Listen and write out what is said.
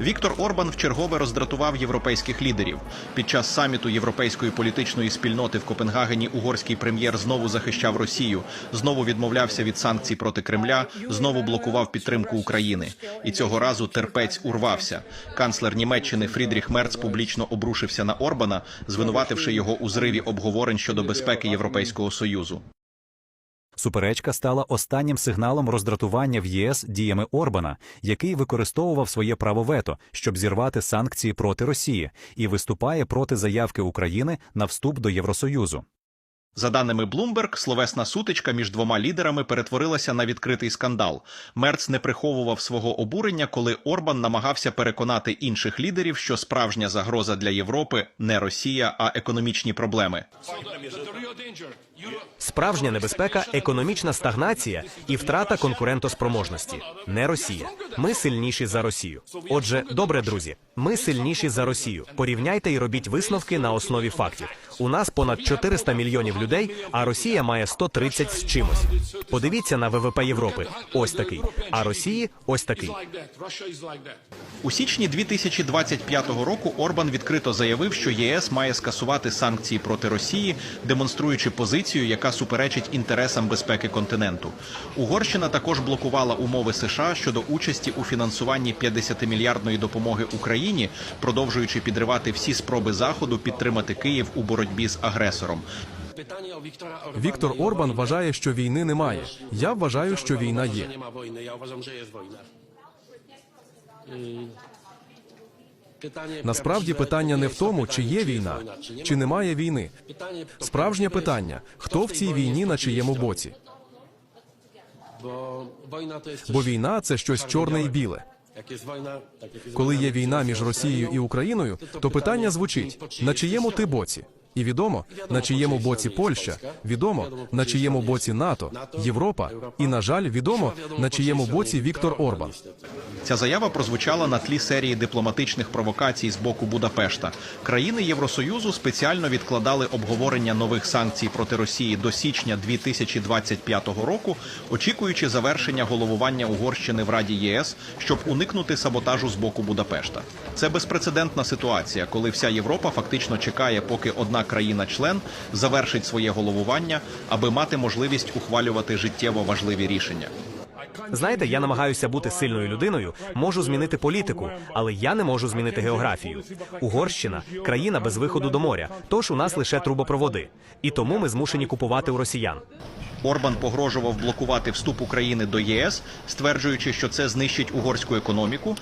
Віктор Орбан вчергове роздратував європейських лідерів. Під час саміту європейської політичної спільноти в Копенгагені угорський прем'єр знову захищав Росію, знову відмовлявся від санкцій проти Кремля, знову блокував підтримку України. І цього разу терпець урвався. Канцлер Німеччини Фрідріх Мерц публічно обрушився на Орбана, звинувативши його у зриві обговорень щодо безпеки Європейського союзу. Суперечка стала останнім сигналом роздратування в ЄС діями Орбана, який використовував своє право вето, щоб зірвати санкції проти Росії, і виступає проти заявки України на вступ до Євросоюзу. За даними Bloomberg, словесна сутичка між двома лідерами перетворилася на відкритий скандал. Мерц не приховував свого обурення, коли Орбан намагався переконати інших лідерів, що справжня загроза для Європи не Росія, а економічні проблеми. Справжня небезпека економічна стагнація і втрата конкурентоспроможності. Не Росія. Ми сильніші за Росію. Отже, добре, друзі, ми сильніші за Росію. Порівняйте і робіть висновки на основі фактів. У нас понад 400 мільйонів людей, а Росія має 130 з чимось. Подивіться на ВВП Європи. Ось такий. А Росії ось такий. У січні 2025 року Орбан відкрито заявив, що ЄС має скасувати санкції проти Росії, демонструючи позицію, яка суперечить інтересам безпеки континенту. Угорщина також блокувала умови США щодо участі у фінансуванні 50-мільярдної допомоги Україні, продовжуючи підривати всі спроби заходу підтримати Київ у боротьбі з агресором. Віктор Орбан вважає, що війни немає. Я вважаю, що війна є. Wojna. Насправді питання не в тому, чи є війна, чи немає війни. Справжнє питання: хто в цій війні на чиєму боці? Бо війна це щось чорне і біле. Коли є війна між Росією і Україною, то питання звучить: на чиєму ти боці? І відомо, на чиєму боці Польща, відомо, на чиєму боці НАТО, Європа, і, на жаль, відомо, на чиєму боці Віктор Орбан. Ця заява прозвучала на тлі серії дипломатичних провокацій з боку Будапешта. Країни Євросоюзу спеціально відкладали обговорення нових санкцій проти Росії до січня 2025 року, очікуючи завершення головування Угорщини в Раді ЄС, щоб уникнути саботажу з боку Будапешта. Це безпрецедентна ситуація, коли вся Європа фактично чекає, поки одна країна-член завершить своє головування, аби мати можливість ухвалювати життєво важливі рішення. Знаєте, я намагаюся бути сильною людиною, можу змінити політику, але я не можу змінити географію. Угорщина країна без виходу до моря, тож у нас лише трубопроводи. І тому ми змушені купувати у росіян. Орбан погрожував блокувати вступ України до ЄС, стверджуючи, що це знищить угорську економіку,